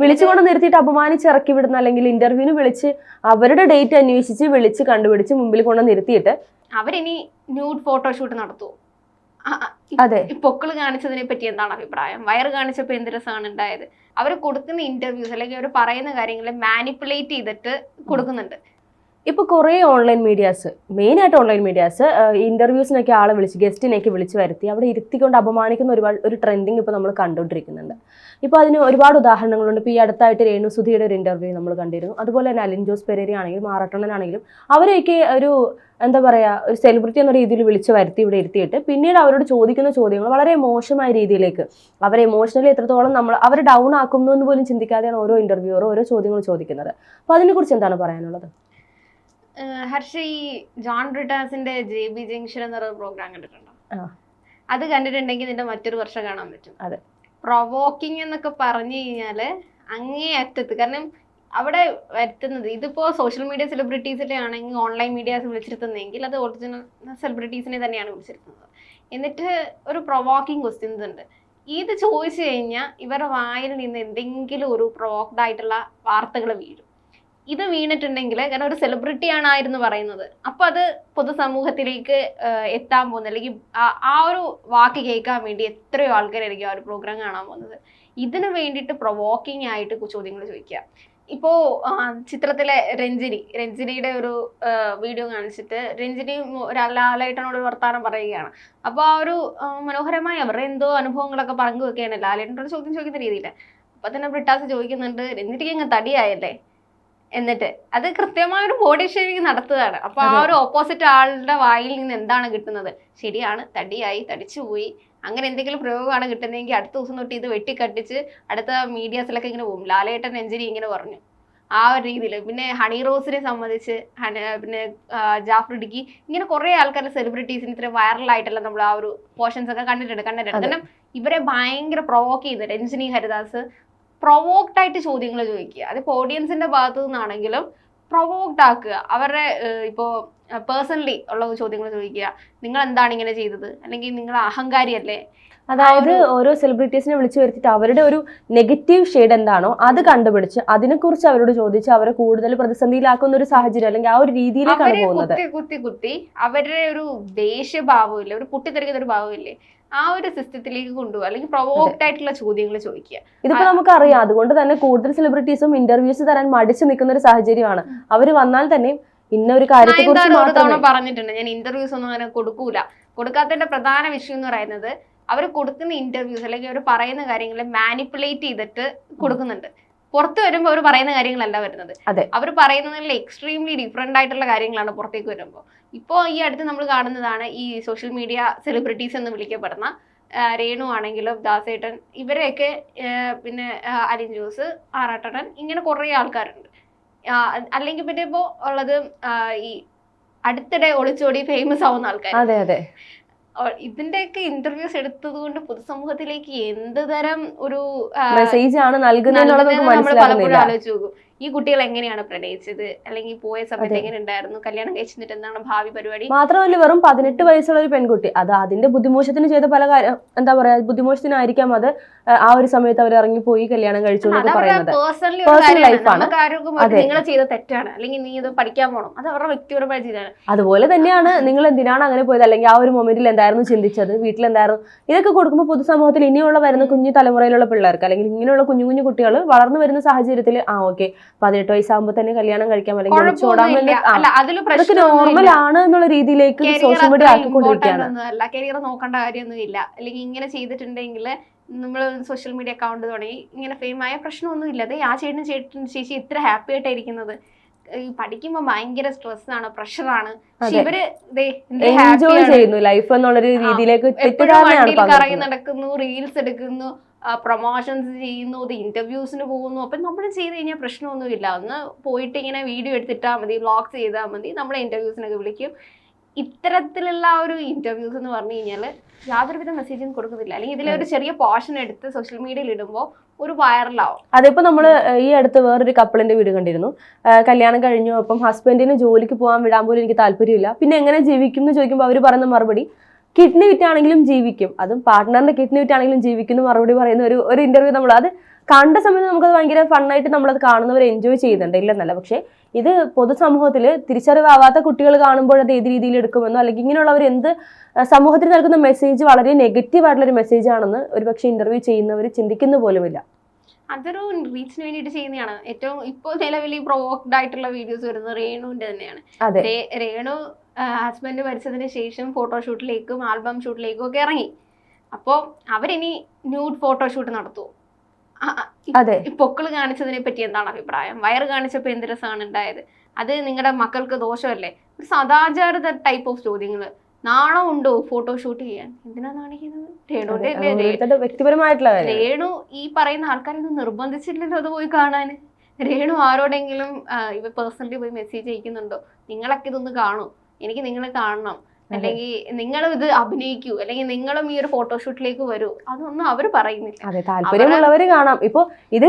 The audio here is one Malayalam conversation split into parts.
വിളിച്ചുകൊണ്ട് നിർത്തിയിട്ട് അപമാനിച്ച് ഇറക്കി വിടുന്ന അല്ലെങ്കിൽ ഇന്റർവ്യൂവിന് വിളിച്ച് അവരുടെ ഡേറ്റ് അന്വേഷിച്ച് വിളിച്ച് കണ്ടുപിടിച്ച് മുമ്പിൽ കൊണ്ട് നിർത്തിയിട്ട് അവരിനി ന്യൂഡ് ഫോട്ടോഷൂട്ട് നടത്തുമോ അതെ. പൊക്കിൾ കാണിച്ചതിനെ പറ്റി എന്താണ് അഭിപ്രായം? വയർ കാണിച്ചപ്പോ എന്ത് രസമാണ് ഉണ്ടായത്? അവർ കൊടുക്കുന്ന ഇന്റർവ്യൂസ് അല്ലെങ്കിൽ അവർ പറയുന്ന കാര്യങ്ങളെ മാനിപ്പുലേറ്റ് ചെയ്തിട്ട് കൊടുക്കുന്നുണ്ട്. ഇപ്പൊ കുറേ ഓൺലൈൻ മീഡിയാസ് മെയിൻ ആയിട്ട് ഓൺലൈൻ മീഡിയാസ് ഇന്റർവ്യൂസിനൊക്കെ ആളെ വിളിച്ച് ഗസ്റ്റിനെയൊക്കെ വിളിച്ച് വരുത്തി അവിടെ ഇരുത്തിക്കൊണ്ട് അപമാനിക്കുന്ന ഒരുപാട് ഒരു ട്രെൻഡിങ് ഇപ്പോൾ നമ്മൾ കണ്ടുകൊണ്ടിരിക്കുന്നുണ്ട്. ഇപ്പൊ അതിന് ഒരുപാട് ഉദാഹരണങ്ങളുണ്ട്. ഇപ്പൊ ഈ അടുത്തായിട്ട് രേണു സുധിയുടെ ഒരു ഇന്റർവ്യൂ നമ്മൾ കണ്ടിരുന്നു. അതുപോലെ തന്നെ അലിൻ ജോസ് പെരേരി ആണെങ്കിലും മാറട്ടണ്ണനാണെങ്കിലും അവരെയൊക്കെ ഒരു എന്താ പറയാ ഒരു സെലിബ്രിറ്റി എന്ന രീതിയിൽ വിളിച്ച് വരുത്തി ഇവിടെ ഇരുത്തിയിട്ട് പിന്നീട് അവരോട് ചോദിക്കുന്ന ചോദ്യങ്ങൾ വളരെ മോശമായ രീതിയിലേക്ക് അവരെ ഇമോഷണലി എത്രത്തോളം നമ്മൾ അവരെ ഡൗൺ ആക്കുന്നു എന്ന് പോലും ചിന്തിക്കാതെയാണ് ഓരോ ഇന്റർവ്യൂവറും ഓരോ ചോദ്യങ്ങൾ ചോദിക്കുന്നത്. അപ്പൊ അതിനെക്കുറിച്ച് എന്താണ് പറയാനുള്ളത്? ഹർഷ ഈ ജോൺ ബ്രിട്ടാസിന്റെ ജെ ബി ജംഗ്ഷൻ എന്നൊരു പ്രോഗ്രാം കണ്ടിട്ടുണ്ടോ? അത് കണ്ടിട്ടുണ്ടെങ്കിൽ നിന്റെ മറ്റൊരു വർഷം കാണാൻ പറ്റും. അതെ. പ്രൊവോക്കിംഗ് എന്നൊക്കെ പറഞ്ഞു കഴിഞ്ഞാൽ അങ്ങേ അറ്റത്ത് കാരണം അവിടെ വരുത്തുന്നത് ഇതിപ്പോ സോഷ്യൽ മീഡിയ സെലിബ്രിറ്റീസിന്റെ ആണെങ്കിൽ ഓൺലൈൻ മീഡിയാസ് വിളിച്ചിരുത്തുന്നെങ്കിൽ അത് ഒറിജിനൽ സെലിബ്രിറ്റീസിനെ തന്നെയാണ് വിളിച്ചിരുത്തുന്നത്. എന്നിട്ട് ഒരു പ്രൊവോക്കിംഗ് ക്വസ്റ്റ്യൻസ് ഉണ്ട്. ഇത് ചോദിച്ചു കഴിഞ്ഞാൽ ഇവരുടെ വായിൽ നിന്ന് എന്തെങ്കിലും ഒരു പ്രൊവോക്ഡ് ആയിട്ടുള്ള വാർത്തകൾ വീഴും. ഇത് വീണിട്ടുണ്ടെങ്കിൽ കാരണം ഒരു സെലിബ്രിറ്റി ആണായിരുന്നു പറയുന്നത്. അപ്പൊ അത് പൊതുസമൂഹത്തിലേക്ക് എത്താൻ പോകുന്നത്. അല്ലെങ്കിൽ ആ- ഒരു വാക്ക് കേൾക്കാൻ വേണ്ടി എത്രയോ ആൾക്കാരായിരിക്കും ആ ഒരു പ്രോഗ്രാം കാണാൻ പോകുന്നത്. ഇതിനു വേണ്ടിയിട്ട് പ്രൊവോക്കിംഗ് ആയിട്ട് ചോദ്യങ്ങൾ ചോദിക്കുക. ഇപ്പോ ചിത്രത്തിലെ രഞ്ജിനി രഞ്ജിനിയുടെ ഒരു വീഡിയോ കാണിച്ചിട്ട് രഞ്ജിനി ലാലേട്ടനോട് ഒരു വർത്താനം പറയുകയാണ്. അപ്പോൾ ആ ഒരു മനോഹരമായി മനോഹരമായ അവരുടെ എന്തോ അനുഭവങ്ങളൊക്കെ പങ്കുവെക്കുകയാണ്. ലാലേട്ടനോട് ചോദ്യം ചോദിക്കുന്ന രീതിയിൽ അപ്പൊ തന്നെ ബ്രിട്ടാസ് ചോദിക്കുന്നുണ്ട് രഞ്ജിനിക്ക് അങ്ങ് തടിയായല്ലേ? എന്നിട്ട് അത് കൃത്യമായ ഒരു ബോഡി ഷേവിങ് നടത്തുകയാണ്. അപ്പൊ ആ ഒരു ഓപ്പോസിറ്റ് ആളുടെ വായിൽ നിന്ന് എന്താണ് കിട്ടുന്നത്? ശരിയാണ് തടിയായി തടിച്ചുപോയി അങ്ങനെ എന്തെങ്കിലും പ്രയോഗമാണ് കിട്ടുന്നതെങ്കിൽ അടുത്ത ദിവസം തൊട്ട് ഇത് വെട്ടിക്കട്ടിച്ച് അടുത്ത മീഡിയാസിലൊക്കെ ഇങ്ങനെ പോകും. ലാലേട്ടൻ എഞ്ചിനി ഇങ്ങനെ പറഞ്ഞു. ആ ഒരു രീതിയിൽ പിന്നെ ഹണി റോസിനെ സംബന്ധിച്ച് ഹണി പിന്നെ ജാഫ്രിഡിക്ക് ജാഫർ ഇടുക്കി ഇങ്ങനെ കുറെ ആൾക്കാർ സെലിബ്രിറ്റീസിന് ഇത്ര വൈറലായിട്ടല്ല നമ്മൾ ആ ഒരു പോർഷൻസ് ഒക്കെ കണ്ടിട്ടുണ്ട് കണ്ടിട്ടുണ്ട്. കാരണം ഇവരെ ഭയങ്കര പ്രൊവോക്ക് ചെയ്ത് രഞ്ജിനി ഹരിദാസ്. പ്രൊവോക്ഡ് ആയിട്ട് ചോദ്യങ്ങൾ ചോദിക്കുക. അത് ഓഡിയൻസിന്റെ ഭാഗത്തു നിന്നാണെങ്കിലും പ്രൊവോക്ഡ് ആക്കുക. അവരുടെ ഇപ്പോൾ ഇപ്പോ പേഴ്സണലി ഉള്ള ചോദ്യങ്ങൾ ചോദിക്കുക. നിങ്ങൾ എന്താണ് ഇങ്ങനെ ചെയ്തത്? അല്ലെങ്കിൽ നിങ്ങൾ അഹങ്കാരിയല്ലേ? അതായത് ഓരോ സെലിബ്രിറ്റീസിനെ വിളിച്ചു വരുത്തിയിട്ട് അവരുടെ ഒരു നെഗറ്റീവ് ഷെയ്ഡ് എന്താണോ അത് കണ്ടുപിടിച്ച് അതിനെക്കുറിച്ച് അവരോട് ചോദിച്ച് അവരെ കൂടുതൽ പ്രതിസന്ധിയിലാക്കുന്ന ഒരു സാഹചര്യം അല്ലെങ്കിൽ ആ ഒരു രീതിയിലേക്കാണ് പോകുന്നത്. കുത്തി കുത്തി കുത്തി അവരുടെ ഒരു ദേഷ്യഭാവമില്ലേ? ഒരു പൊട്ടിത്തെറിക്കുന്ന ഒരു ഭാവമില്ലേ? ആ ഒരു സിസ്റ്റത്തിലേക്ക് കൊണ്ടുപോകുക അല്ലെങ്കിൽ പ്രൊവോക്ഡ് ആയിട്ടുള്ള ചോദ്യങ്ങൾ ചോദിക്കുക. ഇതിപ്പോ നമുക്കറിയാം അതുകൊണ്ട് തന്നെ കൂടുതൽ സെലിബ്രിറ്റീസും ഇന്റർവ്യൂസ് തരാൻ മടിച്ചു നിൽക്കുന്ന ഒരു സാഹചര്യമാണ്. അവർ വന്നാൽ തന്നെ ഇന്ന ഒരു കാര്യത്തെ മാത്രമേ പറഞ്ഞിട്ടുണ്ട് ഞാൻ ഇന്റർവ്യൂസ് ഒന്നും അങ്ങനെ കൊടുക്കൂല. കൊടുക്കാത്തതിന്റെ പ്രധാന വിഷയം എന്ന് പറയുന്നത് അവർ കൊടുക്കുന്ന ഇന്റർവ്യൂസ് അല്ലെങ്കിൽ അവർ പറയുന്ന കാര്യങ്ങളെ മാനിപ്പുലേറ്റ് ചെയ്തിട്ട് കൊടുക്കുന്നുണ്ട്. പുറത്ത് വരുമ്പോൾ അവർ പറയുന്ന കാര്യങ്ങളല്ല വരുന്നത്. അവർ പറയുന്നതിൽ എക്സ്ട്രീംലി ഡിഫറെന്റ് ആയിട്ടുള്ള കാര്യങ്ങളാണ് പുറത്തേക്ക് വരുമ്പോൾ ഇപ്പോൾ ഈ അടുത്ത് നമ്മൾ കാണുന്നതാണ് ഈ സോഷ്യൽ മീഡിയ സെലിബ്രിറ്റീസ് എന്ന് വിളിക്കപ്പെടുന്ന രേണു ആണെങ്കിലും ദാസേട്ടൻ ഇവരെയൊക്കെ പിന്നെ അലിൻ ജോസ് ആറാട്ടൻ ഇങ്ങനെ കുറേ ആൾക്കാരുണ്ട്. അല്ലെങ്കിൽ പിന്നെ ഇപ്പോൾ ഉള്ളത് ഈ അടുത്തിടെ ഒളിച്ചോടി ഫേമസ് ആവുന്ന ആൾക്കാർ അതെ അതെ. ഇതിന്റെയൊക്കെ ഇന്റർവ്യൂസ് എടുത്തത് കൊണ്ട് പൊതുസമൂഹത്തിലേക്ക് എന്ത് തരം ഒരു മെസ്സേജ് ആണ് നൽകുന്നത് പലപ്പോഴും മനസ്സിലാക്കുന്നില്ല നോക്കും. ഈ കുട്ടികൾ എങ്ങനെയാണ് പ്രണയിച്ചത്? അല്ലെങ്കിൽ പോയ സമയത്ത് എങ്ങനെ ഉണ്ടായിരുന്നു കല്യാണം കഴിച്ചിട്ട് എന്താണ് ഭാവി പരിപാടി? മാത്രമല്ല വെറും പതിനെട്ട് വയസ്സുള്ള ഒരു പെൺകുട്ടി. അത് അതിന്റെ ബുദ്ധിമോശത്തിന് ചെയ്ത പല കാര്യം എന്താ പറയാ ബുദ്ധിമോശത്തിനായിരിക്കാം അത്. ആ, ഒരു സമയത്ത് അവർ ഇറങ്ങിപ്പോയി കല്യാണം കഴിച്ചു അതെ. നിങ്ങൾ ചെയ്ത തെറ്റാണ്. അല്ലെങ്കിൽ നീ ഇത് പഠിക്കാൻ പോകണം അത് അവരുടെ വ്യക്തിപരമായ ചെയ്താണ് അതുപോലെ തന്നെയാണ് നിങ്ങൾ എന്തിനാണ് അങ്ങനെ പോയത്? അല്ലെങ്കിൽ ആ ഒരു മൊമെന്റിൽ എന്തായിരുന്നു ചിന്തിച്ചത്? വീട്ടിൽ എന്തായിരുന്നു? ഇതൊക്കെ കൊടുക്കുമ്പോൾ പൊതുസമൂഹത്തിൽ ഇനിയുള്ള വരുന്ന കുഞ്ഞു തലമുറയിലുള്ള പിള്ളേർക്ക് അല്ലെങ്കിൽ ഇങ്ങനെയുള്ള കുഞ്ഞു കുഞ്ഞു കുട്ടികൾ വളർന്നു വരുന്ന സാഹചര്യത്തിൽ ആ ഓക്കെ പതിനെട്ട് വയസ്സാകുമ്പോൾ തന്നെ കല്യാണം കഴിക്കാൻ അല്ലെങ്കിൽ നോർമൽ ആണ് എന്നുള്ള രീതിയിലേക്ക് സോഷ്യൽ മീഡിയ ആക്കിക്കൊണ്ടിരിക്കുകയാണ്. കരിയർ നോക്കേണ്ട കാര്യമൊന്നുമില്ല. അല്ലെങ്കിൽ ഇങ്ങനെ ചെയ്തിട്ടുണ്ടെങ്കിൽ നമ്മൾ സോഷ്യൽ മീഡിയ അക്കൗണ്ട് തുടങ്ങി ഇങ്ങനെ ഫെയിം ആയ പ്രശ്നമൊന്നും ഇല്ല അതെ ആ ചേട്ടനും ചേട്ടനും ചേച്ചി ഇത്ര ഹാപ്പി ആയിട്ടായിരിക്കുന്നത് ഈ പഠിക്കുമ്പോ ഭയങ്കര സ്ട്രെസ് ആണ് പ്രഷറാണ്. ഇവർ എൻജോയ്. ചെയ്യുന്നു ലൈഫ് എന്നുള്ള രീതിയിലേക്ക് കറങ്ങി നടക്കുന്നു റീൽസ് എടുക്കുന്നു പ്രൊമോഷൻസ് ചെയ്യുന്നു ഇന്റർവ്യൂസിന് പോകുന്നു. അപ്പം നമ്മൾ ചെയ്ത് കഴിഞ്ഞാൽ പ്രശ്നമൊന്നുമില്ല. ഒന്ന് പോയിട്ട് ഇങ്ങനെ വീഡിയോ എടുത്തിട്ടാൽ മതി വ്ളോഗ്സ് ചെയ്താൽ മതി. നമ്മളെ ഇന്റർവ്യൂസിനൊക്കെ വിളിക്കും. ഇത്തരത്തിലുള്ള ഒരു ഇന്റർവ്യൂസ് എന്ന് പറഞ്ഞു കഴിഞ്ഞാൽ യാതൊരുവിധ മെസ്സേജും കൊടുക്കുന്നില്ല. അല്ലെങ്കിൽ ഇതിലെ ഒരു ചെറിയ പോർഷൻ എടുത്ത് സോഷ്യൽ മീഡിയയിൽ ഇടുമ്പോൾ ഒരു വൈറലാവും അതിപ്പോ നമ്മൾ ഈ അടുത്ത് വേറൊരു കപ്പിളിന്റെ വീട് കണ്ടിരുന്നു. കല്യാണം കഴിഞ്ഞു. അപ്പം ഹസ്ബൻഡിന് ജോലിക്ക് പോകാൻ വിടാൻ പോലും എനിക്ക് താല്പര്യമില്ല. പിന്നെ എങ്ങനെ ജീവിക്കും എന്ന് ചോദിക്കുമ്പോൾ അവർ പറയുന്ന മറുപടി കിഡ്നി വിറ്റാണെങ്കിലും ജീവിക്കും. അതും പാർട്ട്ണറിന്റെ കിഡ്നി വിറ്റാണെങ്കിലും ജീവിക്കും എന്ന് മറുപടി പറയുന്ന ഒരു ഒരു ഇന്റർവ്യൂ നമ്മൾ അത് കണ്ട സമയത്ത് നമുക്കത് ഭയങ്കര ഫണ്ണായിട്ട് നമ്മളത് കാണുന്നവർ എൻജോയ് ചെയ്യുന്നുണ്ട്. ഇല്ലെന്നല്ല. പക്ഷേ ഇത് പൊതുസമൂഹത്തിൽ തിരിച്ചറിവാവാത്ത കുട്ടികൾ കാണുമ്പോൾ അത് ഏത് രീതിയിൽ എടുക്കുമെന്നോ അല്ലെങ്കിൽ ഇങ്ങനെയുള്ളവർ എന്ത് സമൂഹത്തിന് നൽകുന്ന മെസ്സേജ് വളരെ നെഗറ്റീവ് ആയിട്ടുള്ള ഒരു മെസ്സേജ് ആണെന്ന് ഒരുപക്ഷെ ഇന്റർവ്യൂ ചെയ്യുന്നവർ ചിന്തിക്കുന്ന പോലുമില്ല. അതൊരു റീച്ചിന് വേണ്ടിയിട്ട് ചെയ്യുന്നതാണ്. ഏറ്റവും ഇപ്പോൾ നിലവിൽ ഈ പ്രൊവോക്ഡ് ആയിട്ടുള്ള വീഡിയോസ് വരുന്നത് രേണുവിന്റെ തന്നെയാണ്. രേണു ഹസ്ബൻഡ് മരിച്ചതിന് ശേഷം ഫോട്ടോഷൂട്ടിലേക്കും ആൽബം ഷൂട്ടിലേക്കും ഒക്കെ ഇറങ്ങി. അപ്പോൾ അവരിനി ന്യൂഡ് ഫോട്ടോഷൂട്ട് നടത്തുമോ അതെ. ഈ പൊക്കിൾ കാണിച്ചതിനെ പറ്റി എന്താണ് അഭിപ്രായം? വയർ കാണിച്ചപ്പോൾ എന്ത് രസമാണ് ഉണ്ടായത്? അത് നിങ്ങളുടെ മക്കൾക്ക് ദോഷമല്ലേ? ഒരു സദാചാര ടൈപ്പ് ഓഫ് ചോദ്യങ്ങൾ നാണം ഉണ്ടോ ഫോട്ടോഷൂട്ട് ചെയ്യാൻ? എന്തിനാ നാണിക്കുന്നത്? രേണുവിന്റെ? വ്യക്തിപരമായിട്ടുള്ള രേണു ഈ പറയുന്ന ആൾക്കാരൊന്നും നിർബന്ധിച്ചില്ലല്ലോ അത് പോയി കാണാൻ. രേണു ആരോടെങ്കിലും ഇവ പേഴ്സണലി പോയി മെസ്സേജ് അയക്കുന്നുണ്ടോ? നിങ്ങളൊക്കെ ഇതൊന്ന് കാണൂ. എനിക്ക് നിങ്ങളെ കാണണം. അല്ലെങ്കിൽ നിങ്ങളും ഇത് അഭിനയിക്കൂ. അല്ലെങ്കിൽ നിങ്ങളും ഈ ഒരു ഫോട്ടോഷൂട്ടിലേക്ക് വരൂ. അതൊന്നും അവർ പറയുന്നില്ല. അതെ താല്പര്യമുള്ളവര് കാണാം. ഇപ്പൊ ഇത്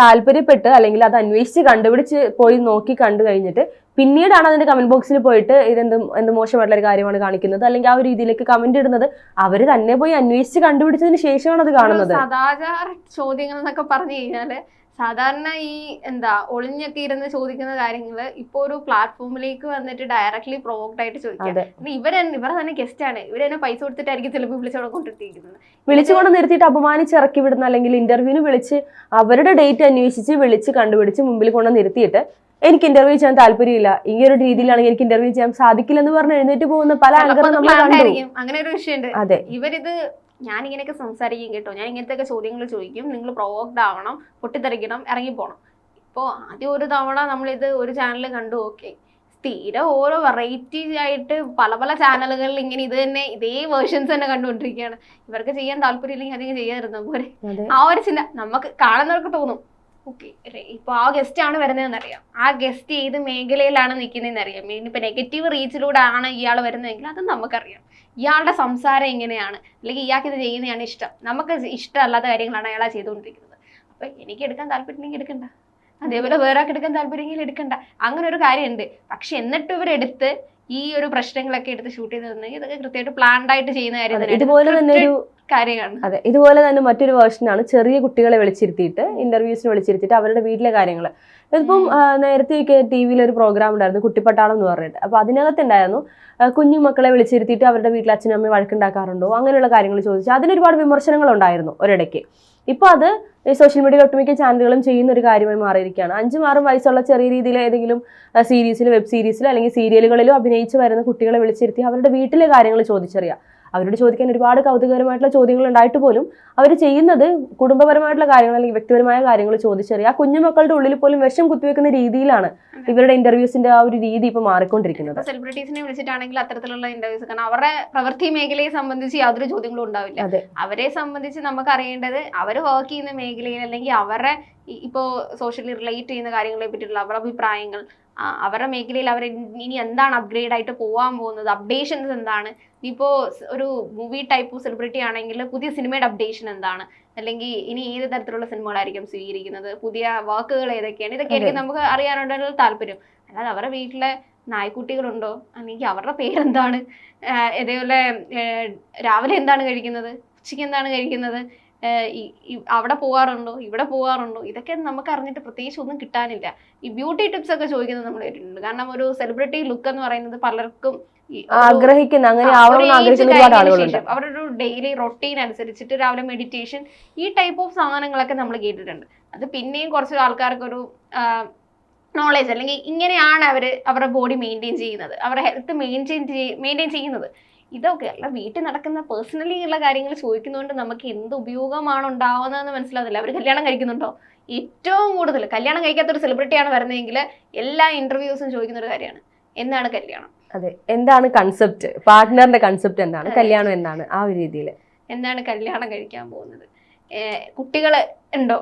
താല്പര്യപ്പെട്ട് അല്ലെങ്കിൽ അത് അന്വേഷിച്ച് കണ്ടുപിടിച്ച് പോയി നോക്കി കണ്ടു കഴിഞ്ഞിട്ട് പിന്നീടാണ് അതിന്റെ കമന്റ് ബോക്സിൽ പോയിട്ട് ഇതെന്ത് എന്ത് മോശമായിട്ടുള്ള ഒരു കാര്യമാണ് കാണിക്കുന്നത്. അല്ലെങ്കിൽ ആ ഒരു രീതിയിലേക്ക് കമന്റ് ഇടുന്നത്. അവർ തന്നെ പോയി അന്വേഷിച്ച് കണ്ടുപിടിച്ചതിന് ശേഷമാണ് അത് കാണുന്നത്. സദാചാര ചോദ്യങ്ങൾ എന്നൊക്കെ പറഞ്ഞു കഴിഞ്ഞാൽ സാധാരണ ഈ എന്താ ഒളിഞ്ഞൊക്കെ ഇരുന്ന് ചോദിക്കുന്ന കാര്യങ്ങൾ ഇപ്പൊ ഒരു പ്ലാറ്റ്ഫോമിലേക്ക് വന്നിട്ട് ഡയറക്ട്ലി പ്രൊവോക്ട് ആയിട്ട് ചോദിക്കാം. ഇവര ഇവരെ തന്നെ ഗസ്റ്റ് ആണ്. ഇവർ തന്നെ പൈസ കൊടുത്തിട്ടായിരിക്കും ചിലപ്പോൾ വിളിച്ചവിടെ കൊണ്ടിരിക്കുന്നത് വിളിച്ചുകൊണ്ട് നിർത്തിയിട്ട് അപമാനിച്ച് ഇറക്കി വിടുന്ന അല്ലെങ്കിൽ ഇന്റർവ്യൂവിന് വിളിച്ച് അവരുടെ ഡേറ്റ് അന്വേഷിച്ച് വിളിച്ച് കണ്ടുപിടിച്ച് മുമ്പിൽ കൊണ്ട് നിർത്തിയിട്ട് എനിക്ക് ഇന്റർവ്യൂ ചെയ്യാൻ താല്പര്യമില്ല. ഈ ഒരു രീതിയിലാണെങ്കിൽ എനിക്ക് ഇന്റർവ്യൂ ചെയ്യാൻ സാധിക്കില്ലെന്ന് പറഞ്ഞ് എഴുന്നേറ്റ് പോകുന്ന പല ആങ്കറും നമ്മൾ കണ്ടു. അങ്ങനെ ഒരു വിഷയമുണ്ട്. അതെ. ഇവരിത് ഞാൻ ഇങ്ങനെയൊക്കെ സംസാരിക്കും കേട്ടോ. ഞാൻ ഇങ്ങനത്തെ ചോദ്യങ്ങൾ ചോദിക്കും. നിങ്ങൾ പ്രൊവോക്ഡ് ആവണം പൊട്ടിത്തെറിക്കണം ഇറങ്ങിപ്പോണം. ഇപ്പോൾ ആദ്യം ഒരു തവണ നമ്മളിത് ഒരു ചാനൽ കണ്ടു. ഓക്കെ സ്ഥിരം ഓരോ വെറൈറ്റി ആയിട്ട് പല പല ചാനലുകളിൽ ഇങ്ങനെ ഇത് തന്നെ ഇതേ വേർഷൻസ് തന്നെ കണ്ടുകൊണ്ടിരിക്കുകയാണ്. ഇവർക്ക് ചെയ്യാൻ താല്പര്യമില്ലെങ്കിൽ അധികം ചെയ്യാതിരുന്ന പോലെ ആ ഒരു ചിന്ത നമുക്ക് കാണുന്നവർക്ക് തോന്നും. ഓക്കെ ഇപ്പൊ ആ ഗസ്റ്റ് ആണ് വരുന്നതെന്ന് അറിയാം ആ ഗസ്റ്റ് ഏത് മേഖലയിലാണ് നിൽക്കുന്നതെന്ന് അറിയാം ഇനിയിപ്പോ നെഗറ്റീവ് റീച്ചിലൂടെ ആണ് ഇയാൾ വരുന്നതെങ്കിൽ അത് നമുക്കറിയാം. ഇയാളുടെ സംസാരം എങ്ങനെയാണ്? അല്ലെങ്കിൽ ഇയാൾക്ക് ഇത് ചെയ്യുന്നതാണ് ഇഷ്ടം. നമുക്ക് ഇഷ്ടമല്ലാത്ത കാര്യങ്ങളാണ് അയാളാ ചെയ്തുകൊണ്ടിരിക്കുന്നത്. അപ്പൊ എനിക്ക് എടുക്കാൻ താല്പര്യമില്ലെങ്കിൽ എടുക്കണ്ട. അതേപോലെ വേറെ എടുക്കാൻ താല്പര്യമെങ്കിൽ എടുക്കണ്ട. അങ്ങനെ ഒരു കാര്യമുണ്ട്. പക്ഷെ എന്നിട്ട് ഇവരെടുത്ത് ഈ ഒരു പ്രശ്നങ്ങളൊക്കെ എടുത്ത് ഷൂട്ട് ചെയ്ത് തന്നെങ്കിൽ ഇതൊക്കെ കൃത്യമായിട്ട് പ്ലാൻഡ് ആയിട്ട് ചെയ്യുന്ന കാര്യം ഇതുപോലെ തന്നെ ഒരു കാര്യമാണ് അതെ ഇതുപോലെ തന്നെ മറ്റൊരു വേർഷനാണ് ചെറിയ കുട്ടികളെ വിളിച്ചിരുത്തിയിട്ട് ഇന്റർവ്യൂസിന് വിളിച്ചിരുത്തിയിട്ട് അവരുടെ വീട്ടിലെ കാര്യങ്ങൾ. ഇതിപ്പം നേരത്തെ നേരത്തെയൊക്കെ ടി വിയിൽ ഒരു പ്രോഗ്രാം ഉണ്ടായിരുന്നു കുട്ടിപ്പട്ടാളം എന്ന് പറഞ്ഞിട്ട്. അപ്പൊ അതിനകത്തുണ്ടായിരുന്നു ഉണ്ടായിരുന്നു കുഞ്ഞു മക്കളെ വിളിച്ചിരുത്തിയിട്ട് അവരുടെ വീട്ടിൽ അച്ഛനും അമ്മയും വഴക്കുണ്ടാക്കാറുണ്ടോ അങ്ങനെയുള്ള കാര്യങ്ങൾ ചോദിച്ചു അതിന് ഒരുപാട് വിമർശനങ്ങൾ ഉണ്ടായിരുന്നു ഒരിടയ്ക്ക്. ഇപ്പൊ അത് സോഷ്യൽ മീഡിയയിൽ ഒട്ടുമിക്ക ചാനലുകളും ചെയ്യുന്ന ഒരു കാര്യമായി മാറിയിരിക്കുകയാണ്. അഞ്ചും ആറും വയസ്സുള്ള ചെറിയ രീതിയിൽ ഏതെങ്കിലും സീരീസിലും വെബ് സീരീസിലോ അല്ലെങ്കിൽ സീരിയലുകളിലോ അഭിനയിച്ച് വരുന്ന കുട്ടികളെ വിളിച്ചിരുത്തി അവരുടെ വീട്ടിലെ കാര്യങ്ങൾ ചോദിച്ചറിയാം. അവരോട് ചോദിക്കാൻ ഒരുപാട് കൗതുകകരമായിട്ടുള്ള ചോദ്യങ്ങൾ ഉണ്ടായിട്ട് പോലും അവർ ചെയ്യുന്നത് കുടുംബപരമായിട്ടുള്ള കാര്യങ്ങൾ അല്ലെങ്കിൽ വ്യക്തിപരമായ കാര്യങ്ങൾ ചോദിച്ചറിയുക ആ കുഞ്ഞുമക്കളുടെ ഉള്ളിൽ പോലും വിഷം കുത്തിവെക്കുന്ന രീതിയിലാണ് ഇവരുടെ ഇന്റർവ്യൂസിന്റെ ആ ഒരു രീതി ഇപ്പൊ മാറിക്കൊണ്ടിരിക്കുന്നത്. സെലിബ്രിറ്റീസിനെ വിളിച്ചിട്ടാണെങ്കിൽ അത്തരത്തിലുള്ള ഇന്റർവ്യൂസ് കാരണം അവരുടെ പ്രവൃത്തി മേഖലയെ സംബന്ധിച്ച് യാതൊരു ചോദ്യങ്ങളും ഉണ്ടാവില്ല. അവരെ സംബന്ധിച്ച് നമുക്ക് അറിയേണ്ടത് അവർ വർക്ക് ചെയ്യുന്ന മേഖലയിൽ അല്ലെങ്കിൽ അവരുടെ ഈ- ഇപ്പോ സോഷ്യലി റിലേറ്റ് ചെയ്യുന്ന കാര്യങ്ങളെ പറ്റിയിട്ടുള്ള അവരുടെ അഭിപ്രായങ്ങൾ അവരുടെ മേഖലയിൽ അവർ ഇനി എന്താണ് അപ്ഗ്രേഡ് ആയിട്ട് പോകാൻ പോകുന്നത് അപ്ഡേഷൻസ് എന്താണ്? ഇപ്പോൾ ഒരു മൂവി ടൈപ്പ് സെലിബ്രിറ്റി ആണെങ്കിൽ പുതിയ സിനിമയുടെ അപ്ഡേഷൻ എന്താണ്? അല്ലെങ്കിൽ ഇനി ഏത് തരത്തിലുള്ള സിനിമകളായിരിക്കും സ്വീകരിക്കുന്നത്? പുതിയ വാക്കുകൾ ഏതൊക്കെയാണ്? ഇതൊക്കെ ആയിരിക്കും നമുക്ക് അറിയാനുള്ള താല്പര്യം. അല്ലാതെ അവരുടെ വീട്ടിലെ നായ്ക്കുട്ടികളുണ്ടോ? അല്ലെങ്കിൽ അവരുടെ പേരെന്താണ്? ഇതേപോലെ രാവിലെ എന്താണ് കഴിക്കുന്നത്? ഉച്ചയ്ക്ക് എന്താണ് കഴിക്കുന്നത്? അവിടെ പോകാറുണ്ടോ ഇവിടെ പോകാറുണ്ടോ ഇതൊക്കെ നമുക്ക് അറിഞ്ഞിട്ട് പ്രത്യേകിച്ച് ഒന്നും കിട്ടാനില്ല. ഈ ബ്യൂട്ടി ടിപ്സ് ഒക്കെ ചോദിക്കുന്നത് നമ്മൾ കേട്ടിട്ടുണ്ട് കാരണം ഒരു സെലിബ്രിറ്റി ലുക്ക് എന്ന് പറയുന്നത് പലർക്കും ആഗ്രഹിക്കുന്ന അങ്ങനെ ഒരു ഡെയിലി റൊട്ടീൻ അനുസരിച്ചിട്ട് രാവിലെ മെഡിറ്റേഷൻ ഈ ടൈപ്പ് ഓഫ് സാധനങ്ങളൊക്കെ നമ്മൾ കേട്ടിട്ടുണ്ട്. അത് പിന്നെയും കുറച്ച് ആൾക്കാർക്ക് ഒരു നോളേജ് അല്ലെങ്കിൽ ഇങ്ങനെയാണ് അവർ അവരുടെ ബോഡി മെയിന്റെയിൻ ചെയ്യുന്നത്. അവരുടെ ഹെൽത്ത് മെയിന്റെയിൻ മെയിന്റെയിൻ ചെയ്യുന്നത്. ഇതൊക്കെ അല്ല വീട്ടിൽ നടക്കുന്ന പേഴ്സണലി ഉള്ള കാര്യങ്ങൾ ചോദിക്കുന്നതുകൊണ്ട് നമുക്ക് എന്ത് ഉപയോഗമാണ് ഉണ്ടാവുന്നതെന്ന് മനസ്സിലാവുന്നില്ല. അവർ കല്യാണം കഴിക്കുന്നുണ്ടോ? ഏറ്റവും കൂടുതൽ കല്യാണം കഴിക്കാത്ത ഒരു സെലിബ്രിറ്റിയാണ് വരുന്നതെങ്കിൽ എല്ലാ ഇന്റർവ്യൂസും ചോദിക്കുന്ന ഒരു കാര്യമാണ്. എന്താണ് കല്യാണം? അതെ എന്താണ് കൺസെപ്റ്റ് പാർട്ട്ണറിന്റെ കൺസെപ്റ്റ് എന്താണ്? കല്യാണം എന്താണ്? ആ ഒരു രീതിയിൽ എന്താണ് കല്യാണം കഴിക്കാൻ പോകുന്നത്? കുട്ടികൾ ഉണ്ടോ?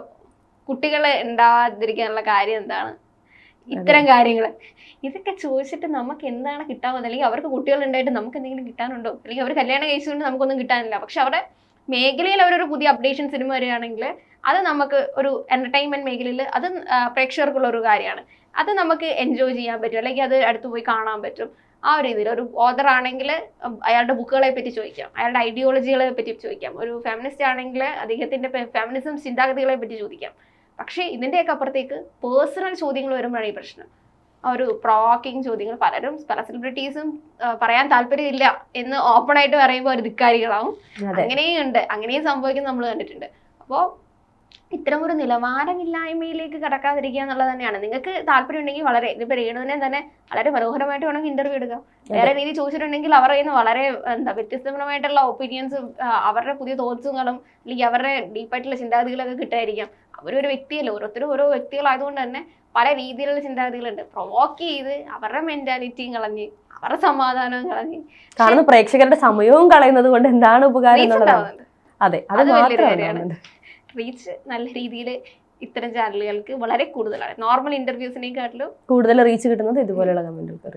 കുട്ടികളെ ഉണ്ടാവാതിരിക്കാനുള്ള കാര്യം എന്താണ്? ഇത്തരം കാര്യങ്ങൾ ഇതൊക്കെ ചോദിച്ചിട്ട് നമുക്ക് എന്താണ് കിട്ടാൻ അല്ലെങ്കിൽ അവർക്ക് കുട്ടികൾ ഉണ്ടായിട്ട് നമുക്ക് എന്തെങ്കിലും കിട്ടാനുണ്ടോ? അല്ലെങ്കിൽ അവർ കല്യാണം കഴിച്ചുകൊണ്ട് നമുക്കൊന്നും കിട്ടാനില്ല. പക്ഷെ അവിടെ മേഖലയിൽ അവരൊരു പുതിയ അപ്ഡേഷൻ സിനിമ വരികയാണെങ്കിൽ അത് നമുക്ക് ഒരു എന്റർടൈൻമെന്റ് മേഖലയിൽ അത് പ്രേക്ഷകർക്കുള്ള ഒരു കാര്യമാണ്. അത് നമുക്ക് എൻജോയ് ചെയ്യാൻ പറ്റും. അല്ലെങ്കിൽ അത് അടുത്ത് പോയി കാണാൻ പറ്റും. ആ ഒരു രീതിയിൽ ഒരു ഓദർ ആണെങ്കിൽ അയാളുടെ ബുക്കുകളെ പറ്റി ചോദിക്കാം. അയാളുടെ ഐഡിയോളജികളെ പറ്റി ചോദിക്കാം. ഒരു ഫെമിനിസ്റ്റ് ആണെങ്കിൽ അദ്ദേഹത്തിന്റെ ഫെമിനിസം ചിന്താഗതികളെ പറ്റി ചോദിക്കാം. പക്ഷേ ഇതിന്റെയൊക്കെ അപ്പുറത്തേക്ക് പേഴ്സണൽ ചോദ്യങ്ങൾ വരുമ്പോഴാണ് ഈ പ്രശ്നം. ആ ഒരു പ്രോക്കിംഗ് ചോദ്യങ്ങൾ. പലരും പല സെലിബ്രിറ്റീസും പറയാൻ താല്പര്യമില്ല എന്ന് ഓപ്പൺ ആയിട്ട് പറയുമ്പോൾ ഒരു ധിക്കാരികളാവും. അങ്ങനെയും ഉണ്ട് അങ്ങനെയും സംഭവിക്കുന്നത് നമ്മൾ കണ്ടിട്ടുണ്ട്. അപ്പോൾ ഇത്തരം ഒരു നിലവാരമില്ലായ്മയിലേക്ക് കടക്കാതിരിക്കുക എന്നുള്ളത് തന്നെയാണ്. നിങ്ങൾക്ക് താല്പര്യം ഉണ്ടെങ്കിൽ വളരെ ഇതിപ്പോ രേണുവിനെ തന്നെ വളരെ മനോഹരമായിട്ട് വേണമെങ്കിൽ ഇന്റർവ്യൂ എടുക്കാം വേറെ രീതി ചോദിച്ചിട്ടുണ്ടെങ്കിൽ അവർ നിന്ന് വളരെ എന്താ വ്യത്യസ്തപരമായിട്ടുള്ള ഒപ്പീനിയൻസും അവരുടെ പുതിയ തോട്ട്സുകളും അല്ലെങ്കിൽ അവരുടെ ഡീപ്പായിട്ടുള്ള ചിന്താഗതികളൊക്കെ കിട്ടായിരിക്കാം അവരൊരു വ്യക്തിയല്ല ഓരോരുത്തരും ഓരോ വ്യക്തികളായതുകൊണ്ട് തന്നെ പല രീതിയിലുള്ള ചിന്താഗതികളുണ്ട്. പ്രൊവോക്ക് ചെയ്ത് അവരുടെ മെന്റാലിറ്റിയും കളഞ്ഞ് അവരുടെ സമാധാനവും കളഞ്ഞ്. കാരണം പ്രേക്ഷകരുടെ സമയവും കളയുന്നത് കൊണ്ട് എന്താണ് ഉപകാരം. അതെ അത് അത് റീച്ച് നല്ല രീതിയിൽ ഇത്തരം ചാനലുകൾക്ക് വളരെ കൂടുതലാണ്. നോർമൽ ഇന്റർവ്യൂസിനെക്കാട്ടിലും കൂടുതൽ റീച്ച് കിട്ടുന്നത് ഇതുപോലെയുള്ള കമന്റുകൾക്ക്